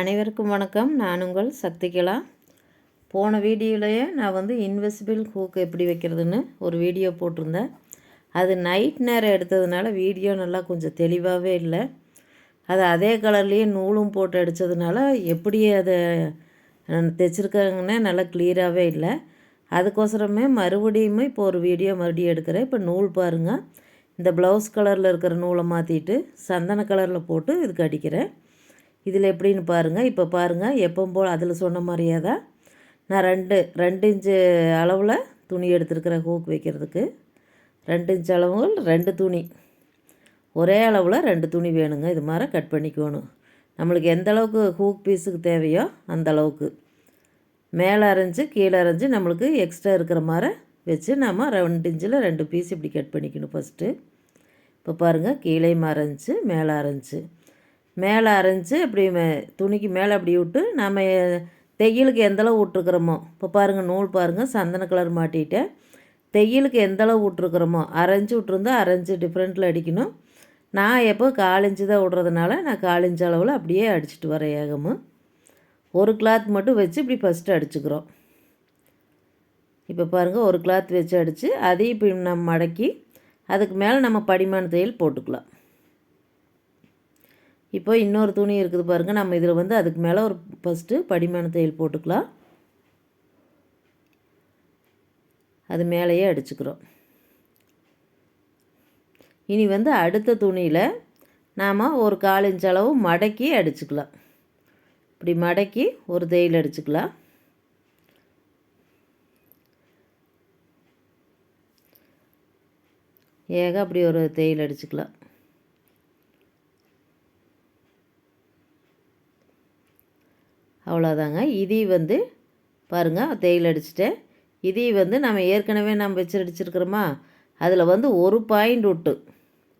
அனைவருக்கும் வணக்கம். நான் உங்கள் சக்திகலா. போன வீடியோலையே நான் வந்து இன்வெசிபிள் ஹூக் எப்படி வைக்கிறதுன்னு ஒரு வீடியோ போட்டிருந்தேன். அது நைட் நேரம் எடுத்ததுனால வீடியோ நல்லா கொஞ்சம் தெளிவாகவே இல்லை. அது அதே கலர்லேயே நூலும் போட்டு அடித்ததுனால எப்படி அதை தைச்சிருக்காங்கன்னே நல்லா கிளியராகவே இல்லை. அதுக்கோசரமே மறுபடியுமே இப்போ ஒரு வீடியோ மறுபடியும் எடுக்கிறேன். இப்போ நூல் பாருங்கள் இந்த ப்ளவுஸ் கலரில் இருக்கிற நூலை மாற்றிட்டு சந்தன கலரில் போட்டு இதுக்கு அடிக்கிறேன். இதில் எப்படின்னு பாருங்கள் இப்போ பாருங்கள் எப்பவும் போல் அதில் சொன்ன மாதிரியே தான் நான் ரெண்டு ரெண்டு இன்ச்சு அளவில் துணி எடுத்துருக்கிறேன் ஹூக் வைக்கிறதுக்கு. ரெண்டு இன்ச்சு அளவுகள் ரெண்டு துணி. ஒரே அளவில் ரெண்டு துணி வேணுங்க. இது மாதிரி கட் பண்ணிக்கணும். நம்மளுக்கு எந்த அளவுக்கு ஹூக் பீஸுக்கு தேவையோ அந்த அளவுக்கு. மேலே அரைஞ்சி கீழே அரைஞ்சி நம்மளுக்கு எக்ஸ்ட்ரா இருக்கிற மாதிரி வச்சு நம்ம ரெண்டு இன்ச்சில் ரெண்டு பீஸ் இப்படி கட் பண்ணிக்கணும் ஃபஸ்ட்டு இப்போ பாருங்கள் கீழே அரைஞ்சி மேலே அரைஞ்சி. மேலே அரைஞ்சி இப்படி மே துணிக்கு மேலே அப்படி விட்டு நம்ம தையலுக்கு எந்தளவு விட்ருக்குறோமோ இப்போ பாருங்கள் நூல் பாருங்கள் சந்தன கலர் மாட்டிட்டேன். தையலுக்கு எந்தளவு விட்ருக்குறோமோ அரைஞ்சி விட்ருந்தா அரைஞ்சி டிஃப்ரெண்ட்டில் அடிக்கணும். நான் எப்போ காலிஞ்சு தான் விட்றதுனால நான் காலிஞ்ச அளவில் அப்படியே அடிச்சிட்டு வரேன் ஏகமும் ஒரு கிளாத் மட்டும் வச்சு இப்படி ஃபஸ்ட்டு அடிச்சுக்கிறோம். இப்போ பாருங்கள் ஒரு கிளாத் வச்சு அடித்து அதையும் இப்போ நம்ம மடக்கி அதுக்கு மேலே நம்ம படிமான தையல் போட்டுக்கலாம். இப்போ இன்னொரு துணி இருக்குது பாருங்கள் நம்ம இதில் வந்து அதுக்கு மேலே ஒரு ஃபஸ்ட்டு படிமான தையல் போட்டுக்கலாம். அது மேலேயே அடிச்சுக்கிறோம். இனி வந்து அடுத்த துணியில் நாம் ஒரு கால் இன்ச் அளவு மடக்கி அடிச்சுக்கலாம். இப்படி மடக்கி ஒரு தையல் அடிச்சுக்கலாம். ஏக அப்படி ஒரு தையல் அடிச்சுக்கலாம். அவ்வளோதாங்க இதையும் வந்து பாருங்கள் தேயில் அடிச்சிட்டேன் இதையும் வந்து நம்ம ஏற்கனவே நம்ம வச்சு அடிச்சிருக்கிறோமா? அதில் வந்து ஒரு பாயிண்ட் விட்டு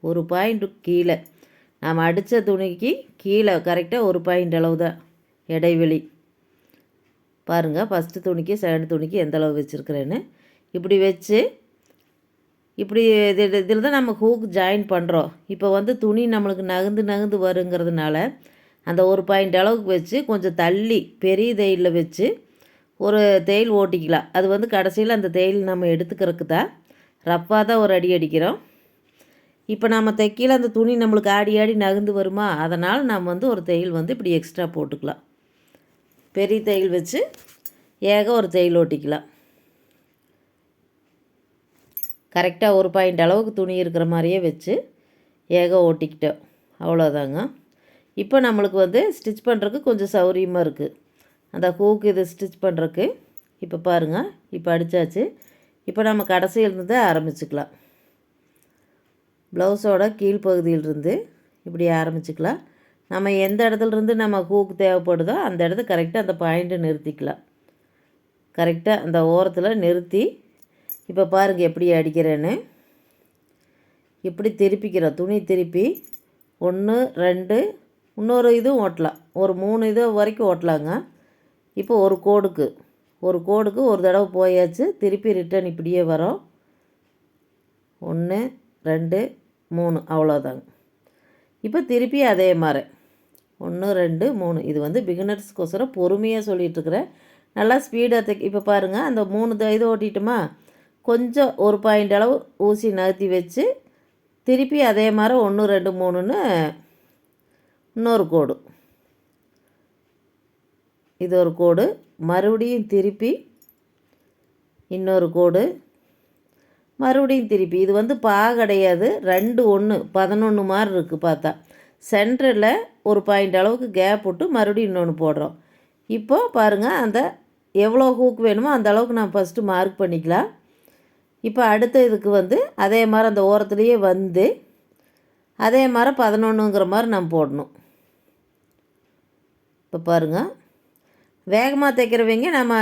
ஒரு பாயிண்ட் கீழே. நாம் அடித்த துணிக்கு கீழே கரெக்டாக ஒரு பாயிண்ட் அளவு தான் இடைவெளி. பாருங்கள் ஃபஸ்ட்டு துணிக்கு செகண்ட் துணிக்கு எந்த அளவு வச்சுருக்கிறேன்னு. இப்படி வச்சு இப்படி இது இதில் தான் நம்ம ஹூக் ஜாயின் பண்ணுறோம் இப்போ வந்து துணி நம்மளுக்கு நகுந்து நகுந்து வருங்கிறதுனால அந்த ஒரு பாயிண்ட் அளவுக்கு வச்சு கொஞ்சம் தள்ளி பெரிய தையலில் வச்சு ஒரு தையல் ஓட்டிக்கலாம். அது வந்து கடைசியில் அந்த தையல் நம்ம எடுத்துக்கிறதுக்கு தான் ரப்பாக தான் ஒரு அடி அடிக்கிறோம். இப்போ நம்ம தைக்கையில் அந்த துணி நம்மளுக்கு ஆடி ஆடி நகர்ந்து வருமா? அதனால் நம்ம வந்து ஒரு தையல் வந்து இப்படி எக்ஸ்ட்ரா போட்டுக்கலாம். பெரிய தையல் வச்சு ஏக ஒரு தையல் ஓட்டிக்கலாம். கரெக்டாக ஒரு பாயிண்ட் அளவுக்கு துணி இருக்கிற மாதிரியே வச்சு ஏக ஓட்டிக்கிட்டோம். அவ்வளோதாங்க இப்போ நம்மளுக்கு வந்து ஸ்டிச் பண்ணுறதுக்கு கொஞ்சம் சௌரியமாக இருக்குது அந்த ஹூக்கு இது ஸ்டிச் பண்ணுறதுக்கு இப்போ பாருங்கள் இப்போ அடித்தாச்சு இப்போ நம்ம கடைசியிலிருந்து ஆரம்பிச்சுக்கலாம். ப்ளவுஸோட கீழ்ப்பகுதியிலிருந்து இப்படி ஆரம்பிச்சுக்கலாம். நம்ம எந்த இடத்துலருந்து நம்ம ஹூக்கு தேவைப்படுதோ அந்த இடத்த கரெக்டாக அந்த பாயிண்ட்டை நிறுத்திக்கலாம். கரெக்டாக அந்த ஓரத்தில் நிறுத்தி இப்போ பாருங்கள் எப்படி அடிக்கிறேன்னு. இப்படி திருப்பிக்கிறோம் துணி திருப்பி ஒன்று ரெண்டு இன்னொரு இதுவும் ஓட்டலாம் ஒரு மூணு இது வரைக்கும் ஓட்டலாங்க. இப்போ ஒரு கோடுக்கு. ஒரு கோடுக்கு ஒரு தடவை போயாச்சு. திருப்பி ரிட்டர்ன் இப்படியே வரோம். ஒன்று ரெண்டு மூணு. அவ்வளோதாங்க இப்போ திருப்பி அதே மாதிரி. ஒன்று ரெண்டு மூணு. இது வந்து பிகினர்ஸ்க்கோசரம் பொறுமையாக சொல்லிகிட்ருக்குறேன் நல்லா ஸ்பீடாக தைக்க இப்போ பாருங்கள் அந்த மூணு இது ஓட்டிட்டோமா? கொஞ்சம் ஒரு பாயிண்ட் அளவு ஊசி நகர்த்தி வச்சு திருப்பி அதே மாதிரி ஒன்று ரெண்டு மூணுன்னு இன்னொரு கோடு. இது ஒரு கோடு. மறுபடியும் திருப்பி இன்னொரு கோடு. மறுபடியும் திருப்பி. இது வந்து பா கிடையாது. ரெண்டு ஒன்று பதினொன்று மாதிரி இருக்குது பார்த்தா. சென்டரில் ஒரு பாயிண்ட் அளவுக்கு கேப் விட்டு மறுபடியும் இன்னொன்று போடுறோம். இப்போது பாருங்கள் அந்த எவ்வளோ ஹூக் வேணுமோ அந்த அளவுக்கு நான் ஃபஸ்ட்டு மார்க் பண்ணிக்கலாம். இப்போ அடுத்த இதுக்கு வந்து அதே மாதிரி அந்த ஓரத்துலேயே வந்து அதே மாதிரி பதினொன்றுங்கிற மாதிரி நம்ம போடணும். இப்போ பாருங்கள் வேகமாக தைக்கிறவங்க நம்ம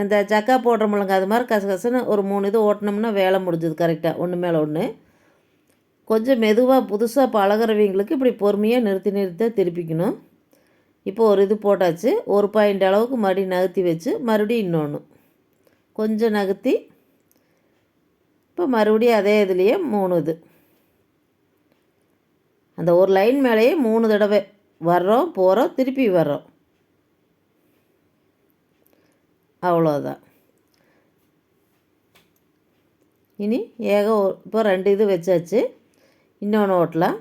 இந்த சக்கா போடுறோம்லங்க அது மாதிரி கச கசன்னு ஒரு மூணு இது ஓட்டினோம்னா வேலை முடிஞ்சது கரெக்டாக ஒன்று மேலே ஒன்று கொஞ்சம் மெதுவாக புதுசாக பழகிறவங்களுக்கு இப்படி பொறுமையாக நிறுத்தி நிறுத்த திருப்பிக்கணும். இப்போ ஒரு இது போட்டாச்சு. ஒரு பாயிண்ட் அளவுக்கு மறுபடி நகர்த்தி வச்சு மறுபடியும் இன்னொன்று கொஞ்சம் நகர்த்தி இப்போ மறுபடியும் அதே இதுலேயே மூணு இது. அந்த ஒரு லைன் மேலேயே மூணு தடவை வர்றோம் போகிறோம் திருப்பி வர்றோம். அவ்வளோதான் இனி ஏக இப்போ ரெண்டு இது வச்சாச்சு. இன்னொன்று ஓட்டலாம்.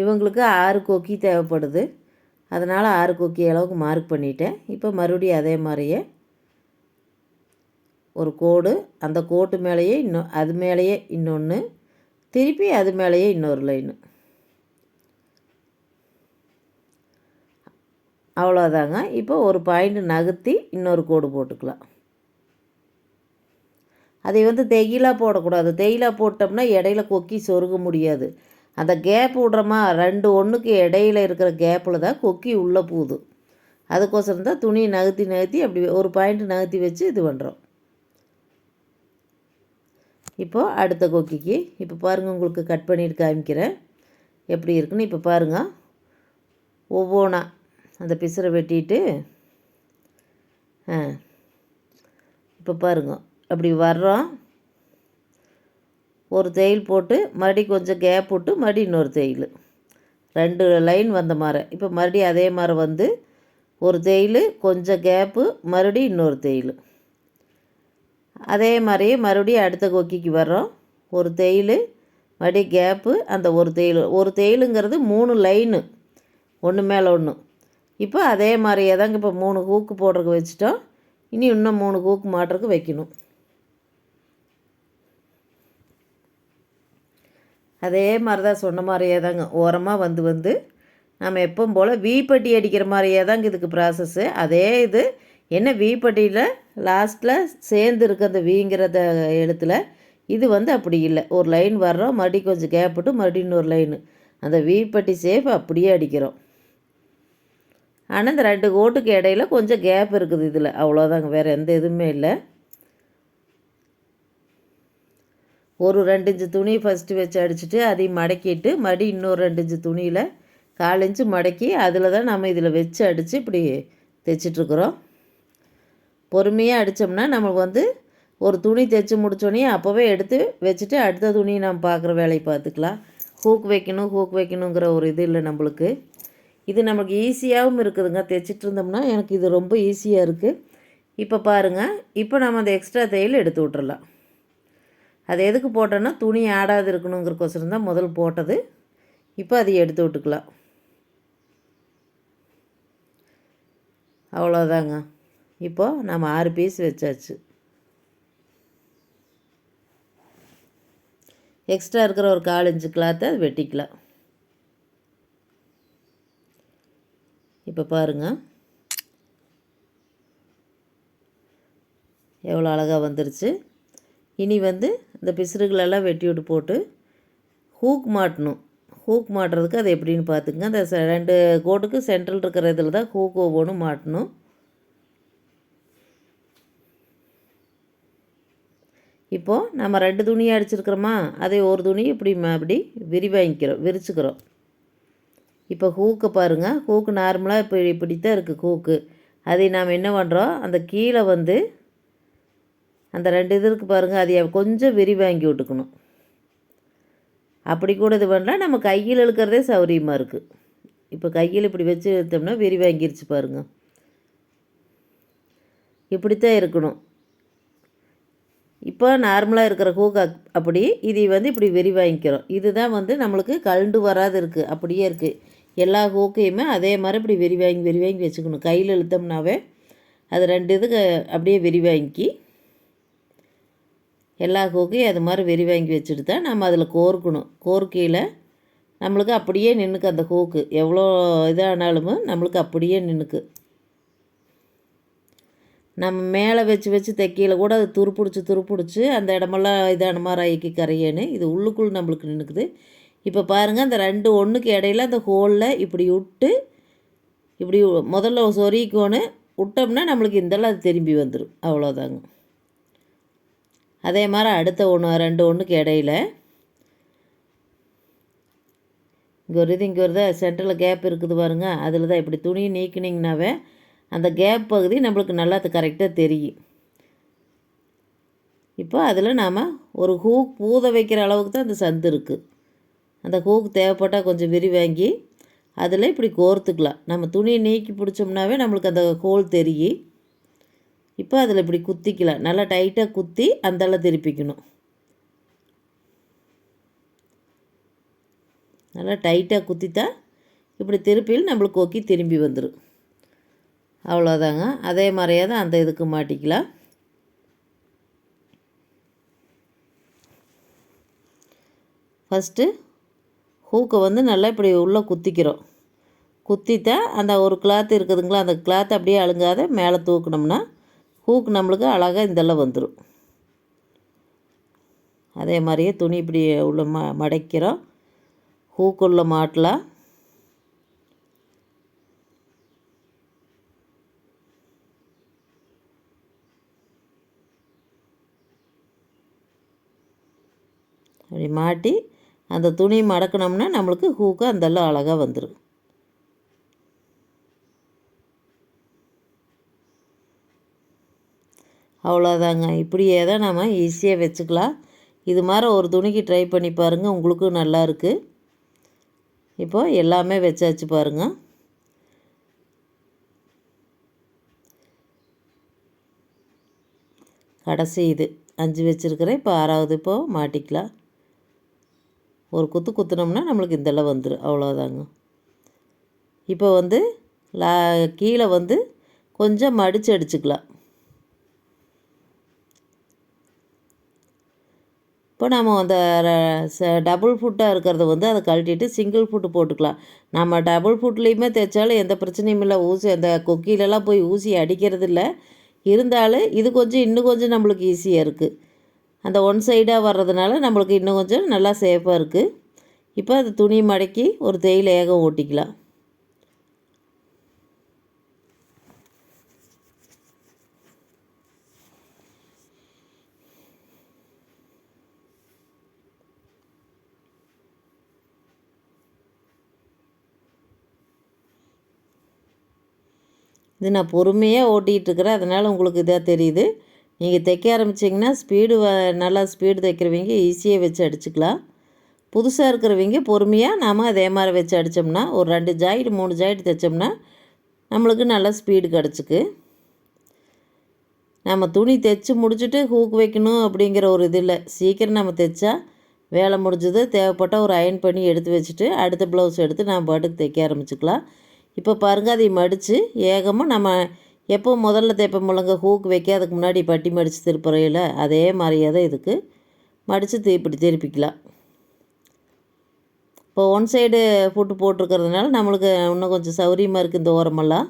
இவங்களுக்கு ஆறு கொக்கி தேவைப்படுது. அதனால் ஆறு கொக்கி அளவுக்கு மார்க் பண்ணிட்டேன். இப்போ மறுபடியும் அதே மாதிரியே ஒரு கோடு அந்த கோட்டு மேலேயே இன்னும் அது மேலேயே இன்னொன்று திருப்பி அது மேலேயே இன்னொரு லைனு அவ்வளோதாங்க இப்போ ஒரு பாயிண்ட் நகர்த்தி இன்னொரு கோடு போட்டுக்கலாம். அதை வந்து தேயிலாக போடக்கூடாது. தேயிலா போட்டோம்னா இடையில கொக்கி சொருக முடியாது. அந்த கேப் விடுறோமா? ரெண்டு ஒன்றுக்கு இடையில இருக்கிற கேப்பில் தான் கொக்கி உள்ளே போகுது. அதுக்கோசரம் தான் துணியை நகர்த்தி நகர்த்தி அப்படி ஒரு பாயிண்ட் நகர்த்தி வச்சு இது பண்ணுறோம் இப்போது அடுத்த கொக்கிக்கு இப்போ பாருங்கள் உங்களுக்கு கட் பண்ணிட்டு காமிக்கிறேன். எப்படி இருக்குன்னு இப்போ பாருங்கள் ஒவ்வொன்றா அந்த பிசரை வெட்டிட்டு ஆ இப்போ பாருங்க. அப்படி வர்றோம். ஒரு தையல் போட்டு மறுபடி கொஞ்சம் கேப் விட்டு மறுபடி இன்னொரு தையல். ரெண்டு லைன் வந்த மாதிரி இப்போ மறுபடியும் அதே மாதிரி வந்து ஒரு தையல் கொஞ்சம் கேப்பு மறுபடியும் இன்னொரு தையல். அதே மாதிரியே மறுபடியும் அடுத்த கொக்கிக்கு வர்றோம். ஒரு தையல் மறுபடியும் கேப்பு அந்த ஒரு தையல். ஒரு தையலுங்கிறது மூணு லைனு ஒன்று மேலே ஒன்று இப்போ அதே மாதிரியே தாங்க இப்போ மூணு கூக்கு போடுறதுக்கு வச்சுட்டோம். இனி இன்னும் மூணு கூக்கு மாட்டுறதுக்கு வைக்கணும். அதே மாதிரி தான் சொன்ன மாதிரியே தாங்க. ஓரமாக வந்து வந்து நம்ம எப்பவும் போல் வீப்பட்டி அடிக்கிற மாதிரியே தாங்க இதுக்கு ப்ராசஸ்ஸு அதே இது என்ன வீப்பட்டியில் லாஸ்ட்டில் சேர்ந்து இருக்க அந்த வீங்கிறத எழுத்துல இது வந்து அப்படி இல்லை. ஒரு லைன் வர்றோம் மறுபடியும் கொஞ்சம் கேப்பிட்டு மறுபடியும் இன்னொரு லைனு அந்த வீப்பட்டி சேஃப் அப்படியே அடிக்கிறோம். ஆனால் இந்த ரெண்டு கோட்டுக்கு இடையில கொஞ்சம் கேப் இருக்குது இதில். அவ்வளோதாங்க வேறு எந்த இதுவுமே இல்லை. ஒரு ரெண்டு இன்ச்சு துணி ஃபஸ்ட்டு வச்சு அடிச்சுட்டு அதையும் மடக்கிட்டு மறுபடியும் இன்னொரு ரெண்டு இன்ச்சு துணியில் கால் இன்ச்சு மடக்கி அதில் தான் நம்ம இதில் வச்சு அடித்து இப்படி தைச்சிட்ருக்குறோம். பொறுமையாக அடித்தோம்னா நம்மளுக்கு வந்து ஒரு துணி தைச்சி முடித்தோடனே அப்போவே எடுத்து வச்சுட்டு அடுத்த துணியை நம்ம பார்க்குற வேலையை பார்த்துக்கலாம். ஹூக் வைக்கணும் ஹூக் வைக்கணுங்கிற ஒரு இது இல்லை நம்மளுக்கு. இது நமக்கு ஈஸியாகவும் இருக்குதுங்க. தைச்சிட்டு இருந்தோம்னா எனக்கு இது ரொம்ப ஈஸியாக இருக்குது இப்போ பாருங்கள் இப்போ நம்ம அந்த எக்ஸ்ட்ரா தையல் எடுத்து விட்டுறலாம். அது எதுக்கு போட்டோன்னா துணி ஆடாது இருக்கணுங்கிறக்கோசரம் தான் முதல் போட்டது. இப்போ அதை எடுத்து விட்டுக்கலாம். அவ்வளோதாங்க இப்போ நம்ம ஆறு பீஸ் வச்சாச்சு. எக்ஸ்ட்ரா இருக்கிற ஒரு கால் இன்ச்சு கிளாத்தை வெட்டிக்கலாம். இப்போ பாருங்கள் எவ்வளோ அழகாக வந்துருச்சு. இனி வந்து இந்த பிசுறுகளெல்லாம் வெட்டி விட்டு போட்டு ஹூக் மாட்டணும். ஹூக் மாட்டுறதுக்கு அது எப்படின்னு பார்த்துங்க அந்த ரெண்டு கோட்டுக்கு சென்ட்ரல் இருக்கிற இதில் தான் ஹூக் ஒவ்வொன்றும் மாட்டணும். இப்போது நம்ம ரெண்டு துணி அடிச்சிருக்கிறோமா? அதே ஒரு துணி இப்படி ம- அப்படி விரிவாங்கிக்கிறோம் விரிச்சுக்கிறோம். இப்போ ஹூக்கு பாருங்கள் ஹூக்கு நார்மலாக இப்போ இப்படி தான் இருக்குது ஹூக்கு. அதை நாம் என்ன பண்ணுறோம் அந்த கீழே வந்து அந்த ரெண்டு இது இருக்கு பாருங்கள் அதை கொஞ்சம் விரிவாங்கி விட்டுக்கணும். அப்படி கூட இது பண்ணால். நம்ம கையில் இழுக்கிறதே சௌரியமாக இருக்குது இப்போ கையில் இப்படி வச்சு எடுத்தோம்னா விரிவாங்கிருச்சு பாருங்க. இப்படித்தான் இருக்கணும். இப்போ நார்மலாக இருக்கிற ஹூக் அப்படி இதை வந்து இப்படி விரிவாங்கிக்கிறோம் இதுதான் வந்து நம்மளுக்கு கழண்டு வராது இருக்குது அப்படியே இருக்குது எல்லா ஹூக்கையுமே அதே மாதிரி இப்படி விரிவாங்கி விரிவாங்கி வச்சுக்கணும். கையில் இழுத்தோம்னாவே அது ரெண்டு இதுக்கு அப்படியே விரிவாங்கி எல்லா ஹூக்கையும் அது மாதிரி விரிவாங்கி வச்சுட்டு தான் நம்ம அதில் கோர்க்கணும். கோர்க்கையில் நம்மளுக்கு அப்படியே நின்றுக்கு அந்த ஹூக்கு எவ்வளோ இதானாலும் நம்மளுக்கு அப்படியே நின்றுக்கு நம்ம மேலே வச்சு வச்சு தைக்கையில் கூட அது துருப்பிடிச்சி துருப்பிடிச்சி அந்த இடமெல்லாம் இதான மாதிரி ஆக்கி கரையேன்னு இது உள்ளுக்குள் நம்மளுக்கு நின்றுக்குது இப்போ பாருங்கள் அந்த ரெண்டு ஒன்றுக்கு இடையில அந்த ஹோலில் இப்படி விட்டு இப்படி முதல்ல சொருகிக்கோணும் விட்டோம்னா நம்மளுக்கு இந்தளவு அது திரும்பி வந்துடும் அவ்வளோதாங்க அதே மாதிரி அடுத்த ஒன்று ரெண்டு ஒன்றுக்கு இடையில. இங்கே ஒரு இது இங்கே ஒரு தான் சென்டரில் கேப் இருக்குது பாருங்க. அதில் தான் இப்படி துணியை நீக்கினீங்கனாவே அந்த கேப் பகுதி நம்மளுக்கு நல்லா அது கரெக்டாக தெரியும். இப்போ அதில் நாம் ஒரு ஹூக் பூத வைக்கிற அளவுக்கு தான் அந்த சந்து இருக்குது அந்த ஹூக் தேவைப்பட்டால் கொஞ்சம் விரிவாங்கி அதில் இப்படி கோர்த்துக்கலாம். நம்ம துணியை நீக்கி பிடிச்சோம்னாவே நம்மளுக்கு அந்த ஹோல் தெரியும். இப்போ அதில் இப்படி குத்திக்கலாம். நல்லா டைட்டாக குத்தி அந்தளவு திருப்பிக்கணும். நல்லா டைட்டாக குத்திட்டா இப்படி திருப்பியில் நம்மளுக்கு கொக்கி திரும்பி வந்துடும் அவ்வளோதாங்க. அதே மாதிரியே தான் அந்த இதுக்கு மாட்டிக்கலாம். ஃபஸ்ட்டு ஹூக்கை வந்து நல்லா இப்படி உள்ளே குத்திக்கிறோம். குத்தித்தான் அந்த ஒரு கிளாத் இருக்குதுங்களா அந்த கிளாத் அப்படியே அழுங்காத மேலே தூக்கினோம்னா ஹூக் நம்மளுக்கு அழகாக இதெல்லாம் வந்துடும் அதே மாதிரியே துணி இப்படி உள்ள ம மடைக்கிறோம். ஹூக்குள்ள மாட்டலாம். அப்படி மாட்டி அந்த துணி மடக்கினோம்னா நம்மளுக்கு ஹூக்கு அந்தளவு அழகாக வந்துடும் அவ்வளோதாங்க இப்படியே தான் நம்ம ஈஸியாக வச்சுக்கலாம். இது மாதிரி ஒரு துணிக்கு ட்ரை பண்ணி பாருங்கள் உங்களுக்கும் நல்லா இருக்குது இப்போ எல்லாமே வச்சாச்சு பாருங்கள் கடைசி இது. அஞ்சு வச்சுருக்கிறேன் இப்போ ஆறாவது இப்போது மாட்டிக்கலாம். ஒரு குத்து குத்துனோம்னா நம்மளுக்கு இதெல்லாம் வந்துடும் அவ்வளோதாங்க இப்போ வந்து லா கீழே வந்து கொஞ்சம் மடித்து அடிச்சுக்கலாம். இப்போ நம்ம அந்த டபுள் ஃபுட்டாக இருக்கிறத வந்து அதை கழட்டிட்டு சிங்கிள் ஃபுட்டு போட்டுக்கலாம். நம்ம டபுள் ஃபுட்லேயுமே தைச்சாலும் எந்த பிரச்சனையும் இல்லை. ஊசி அந்த கொக்கிலெலாம் போய் ஊசி அடிக்கிறது இல்லை இருந்தாலும் இது கொஞ்சம் இன்னும் கொஞ்சம் நம்மளுக்கு ஈஸியாக இருக்குது அந்த ஒன் சைடாக வர்றதுனால நம்மளுக்கு இன்னும் கொஞ்சம் நல்லா சேஃபாக இருக்குது இப்போ அது துணி மடக்கி ஒரு தேயிலை ஏகம் ஓட்டிக்கலாம். இது நான் பொறுமையாக ஓட்டிகிட்டு இருக்கிறேன். அதனால் உங்களுக்கு இதாக தெரியுது. நீங்கள் தைக்க ஆரம்பிச்சிங்கன்னா ஸ்பீடு வ நல்லா ஸ்பீடு தைக்கிறவங்க ஈஸியாக வச்சு அடிச்சுக்கலாம். புதுசாக இருக்கிறவங்க பொறுமையாக நாம் அதே மாதிரி வச்சு அடித்தோம்னா ஒரு ரெண்டு ஜாயிட் மூணு ஜாயிட் தைச்சோம்னா நம்மளுக்கு நல்லா ஸ்பீடு கிடச்சிக்கு நம்ம துணி தைச்சி முடிச்சுட்டு ஹூக் வைக்கணும் அப்படிங்கிற ஒரு இது இல்லை. சீக்கிரம் நம்ம தைச்சா வேலை முடிஞ்சது தேவைப்பட்டால் ஒரு அயன் பண்ணி எடுத்து வச்சுட்டு அடுத்த ப்ளவுஸ் எடுத்து நம்ம பாட்டுக்கு தைக்க ஆரம்பிச்சுக்கலாம். இப்போ பாருங்கள் அதை மடித்து ஏகமாக நம்ம எப்போ முதல்ல தைப்ப முழங்க ஹூக் வைக்காததுக்கு முன்னாடி பட்டி மடித்து திருப்புறையில் அதே மாதிரியே தான் இதுக்கு மடித்து இப்படி திருப்பிக்கலாம். இப்போ ஒன் சைடு ஃபுட்டு போட்டிருக்கிறதுனால நம்மளுக்கு இன்னும் கொஞ்சம் சௌரியமாக இருக்குது இந்த ஓரமெல்லாம்.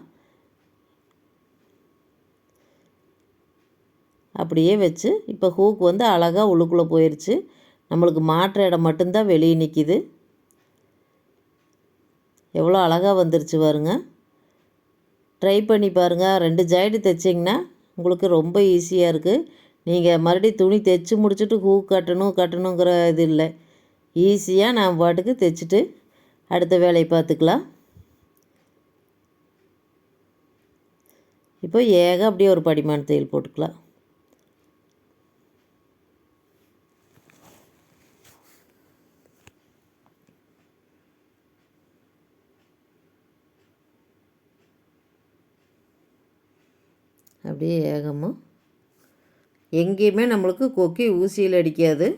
அப்படியே வச்சு இப்போ ஹூக் வந்து அழகாக உள்ளுக்குள்ளே போயிடுச்சு நம்மளுக்கு மாற்ற இடம் மட்டும்தான் வெளியே நிற்கிது எவ்வளோ அழகாக வந்துருச்சு பாருங்கள் ட்ரை பண்ணி பாருங்கள் ரெண்டு ஜாயிடு தைச்சிங்கன்னா உங்களுக்கு ரொம்ப ஈஸியாக இருக்குது நீங்கள் மறுபடியும் துணி தைச்சி முடிச்சுட்டு ஹூ கட்டணும் கட்டணுங்கிற இது இல்லை. ஈஸியாக நான் பாட்டுக்கு தைச்சிட்டு அடுத்த வேலையை பார்த்துக்கலாம். இப்போ ஏக அப்படியே ஒரு படிமான தையல் போட்டுக்கலாம். அப்படியே ஏகமாக எங்கேயுமே நம்மளுக்கு கொக்கி ஊசியில் அடிக்காது.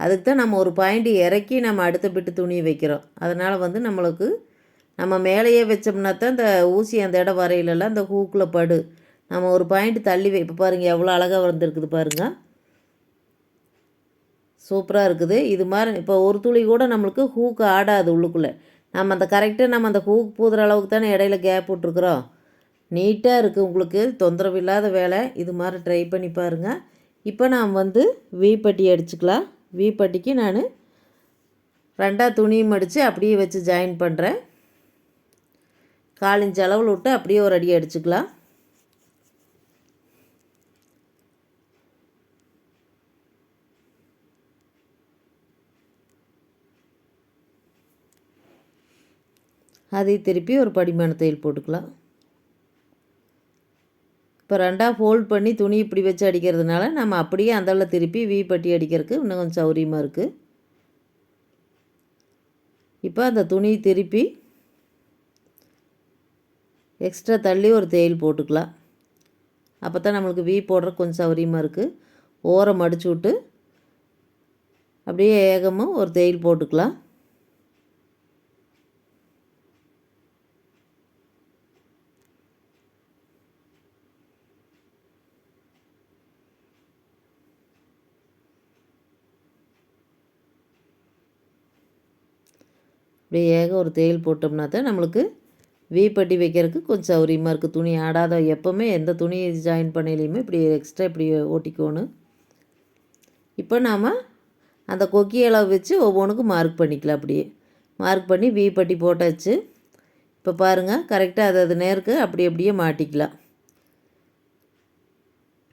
அதுக்கு தான் நம்ம ஒரு பாயிண்ட் இறக்கி நம்ம அடுத்த பிட்டு துணி வைக்கிறோம். அதனால் வந்து நம்மளுக்கு நம்ம மேலேயே வச்சோம்னா தான் இந்த ஊசி அந்த இடம் வரையிலலாம் அந்த ஹூக்கில் படு. நம்ம ஒரு பாயிண்ட் தள்ளி வை இப்போ பாருங்கள் எவ்வளோ அழகாக வந்திருக்குது பாருங்கள் சூப்பராக இருக்குது. இது மாதிரி இப்போ ஒரு துளி கூட நம்மளுக்கு ஹூக்கு ஆடாது உள்ளுக்குள்ளே. நம்ம அந்த கரெக்டாக நம்ம அந்த ஹூக் பூதுற அளவுக்கு தானே இடையில கேப் விட்ருக்குறோம் நீட்டாக இருக்குது உங்களுக்கு தொந்தரவு இல்லாத வேலை. இது மாதிரி ட்ரை பண்ணி பாருங்கள் இப்போ நான் வந்து வீப்பட்டி அடிச்சுக்கலாம். வீப்பட்டிக்கு நான் ரெண்டாக துணியும் அடித்து அப்படியே வச்சு ஜாயின் பண்ணுறேன் காலிஞ்சு அளவில் விட்டு அப்படியே ஒரு அடி அடிச்சுக்கலாம். அதை திருப்பி ஒரு படிமான தையல் போட்டுக்கலாம். இப்போ ரெண்டாக ஃபோல்ட் பண்ணி துணி இப்படி வச்சு அடிக்கிறதுனால நம்ம அப்படியே அந்தளவு திருப்பி வி பட்டி அடிக்கிறதுக்கு இன்னும் கொஞ்சம் சௌரியமாக இருக்குது இப்போ அந்த துணி திருப்பி எக்ஸ்ட்ரா தள்ளி ஒரு தேயில் போட்டுக்கலாம். அப்போ தான் நம்மளுக்கு வி போடுற கொஞ்சம் சௌரியமாக இருக்குது ஓரம் அடிச்சு விட்டு அப்படியே ஏகமும் ஒரு தேயில் போட்டுக்கலாம். அப்படியே ஏக ஒரு தேயில் போட்டோம்னா தான் நம்மளுக்கு வீப்பட்டி வைக்கிறதுக்கு கொஞ்சம் சௌரியமாக இருக்குது துணி ஆடாத எப்போவுமே எந்த துணி ஜாயின் பண்ணலையுமே இப்படி எக்ஸ்ட்ரா இப்படி ஓட்டிக்கோணும். இப்போ நாம் அந்த கொக்கி அளவு வச்சு ஒவ்வொன்றுக்கும் மார்க் பண்ணிக்கலாம் அப்படியே. மார்க் பண்ணி வீப்பட்டி போட்டாச்சு. இப்போ பாருங்கள் கரெக்டாக அது அது நேருக்கு அப்படி அப்படியே மாட்டிக்கலாம்.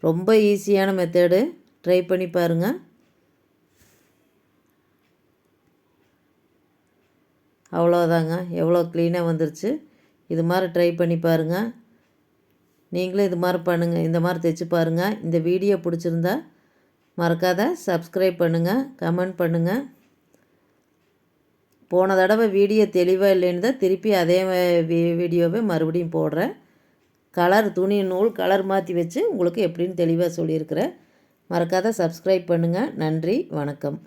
ரொம்ப ஈஸியான மெத்தேடு ட்ரை பண்ணி பாருங்கள் அவ்வளோதாங்க எவ்வளோ க்ளீனாக வந்துருச்சு. இது மாதிரி ட்ரை பண்ணி பாருங்கள் நீங்களும் இது மாதிரி பண்ணுங்கள் இந்த மாதிரி தைச்சு பாருங்கள் இந்த வீடியோ பிடிச்சிருந்தா மறக்காத சப்ஸ்கிரைப் பண்ணுங்கள் கமெண்ட் பண்ணுங்கள் போன தடவை வீடியோ தெளிவாக இல்லைன்னு தான் திருப்பி அதே வீடியோவை மறுபடியும் போடுறேன். கலர் துணி நூல் கலர் மாற்றி வச்சு உங்களுக்கு எப்படின்னு தெளிவாக சொல்லியிருக்கிறேன். மறக்காத சப்ஸ்கிரைப் பண்ணுங்கள் நன்றி வணக்கம்.